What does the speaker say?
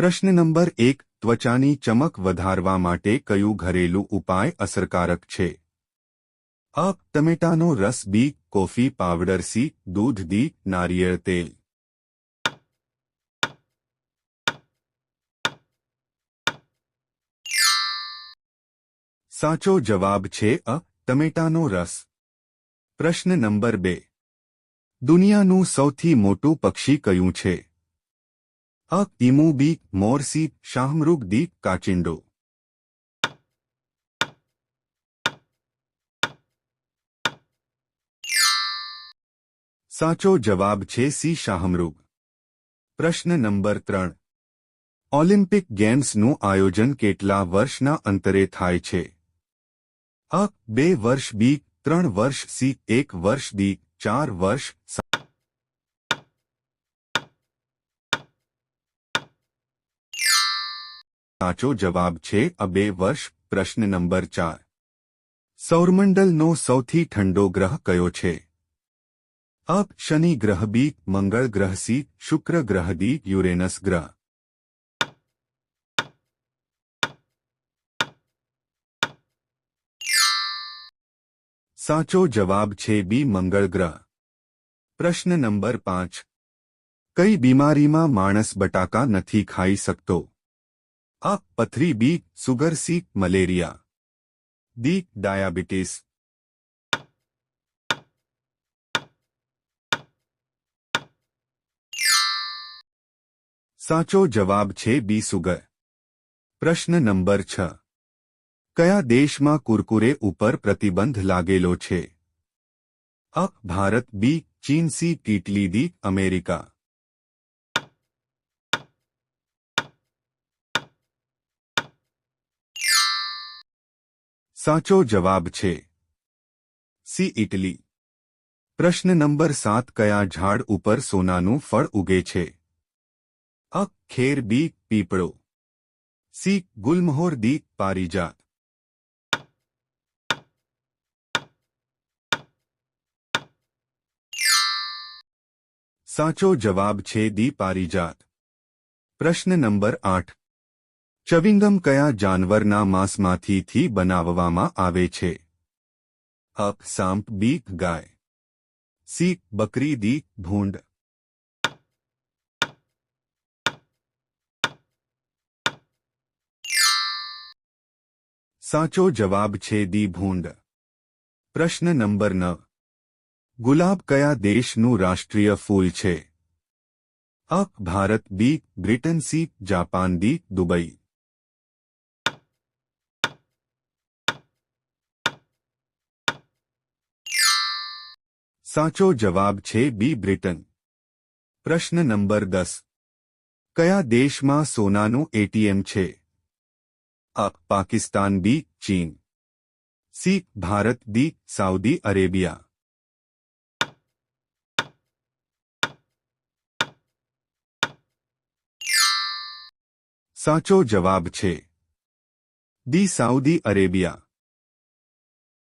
પ્રશ્ન નંબર એક ત્વચાની ચમક વધારવા માટે કયું ઘરેલું ઉપાય અસરકારક છે અ ટમેટાનો રસ બી કોફી પાવડર સી દૂધ દી નારિયેળ તેલ સાચો જવાબ છે અ ટમેટાનો રસ પ્રશ્ન નંબર બે દુનિયાનું સૌથી મોટું પક્ષી કયું છે અ ઇમુ બી મોરસી શાહમૃગ દી કાચિંડો સાચો જવાબ છે સી શાહમૃગ પ્રશ્ન નંબર ત્રણ ઓલિમ્પિક ગેમ્સનું આયોજન કેટલા વર્ષના અંતરે થાય છે અ બે વર્ષ બી ત્રણ વર્ષ સી એક વર્ષ દી ચાર વર્ષ साचो जवाब छे अबे वर्ष प्रश्न नंबर 4 सौरमंडल नो સૌથી ઠંડો ગ્રહ કયો છે આપ શની ગ્રહ બી મંગળ ગ્રહ સી શુક્ર ગ્રહ દી યુરેનસ ગ્રહ સાચો જવાબ છે બી મંગળ ગ્રહ प्रश्न नंबर 5 કઈ બીમારીમાં માણસ બટાકા નથી ખાઈ શકતો अ पथरी B sugar C malaria D diabetes साचो जवाब छे बी सुगर प्रश्न नंबर छ कया देश में कुरकुरे पर प्रतिबंध लागेलो छे? अ भारत बी चीन सी टीटली दी अमेरिका સાચો જવાબ છે સી ઇટલી પ્રશ્ન નંબર સાત કયા ઝાડ ઉપર સોનાનું ફળ ઉગે છે અ ખેર બી પીપળો સી ગુલમહોર દી પારીજાત સાચો જવાબ છે દી પારીજાત પ્રશ્ન નંબર આઠ चैविंगम કયા જનવર ના માંસમાંથી થી બનાવવામાં આવે છે અક સાંપ બીક ગાય સીક બકરી દી ભુંડ સાચો જવાબ છે દી ભુંડ પ્રશ્ન નંબર 9 ગુલાબ કયા દેશ નું રાષ્ટ્રીય ફૂલ છે અક ભારત બી ગ્રેટન સીક જાપાન દી દુબઈ साचो जवाब छे बी ब्रिटन प्रश्न नंबर दस कया देश में सोना नो एटीएम छे अ पाकिस्तान बी चीन C Bharat D Saudi Arabia साचो जवाब छे दी साउदी अरेबिया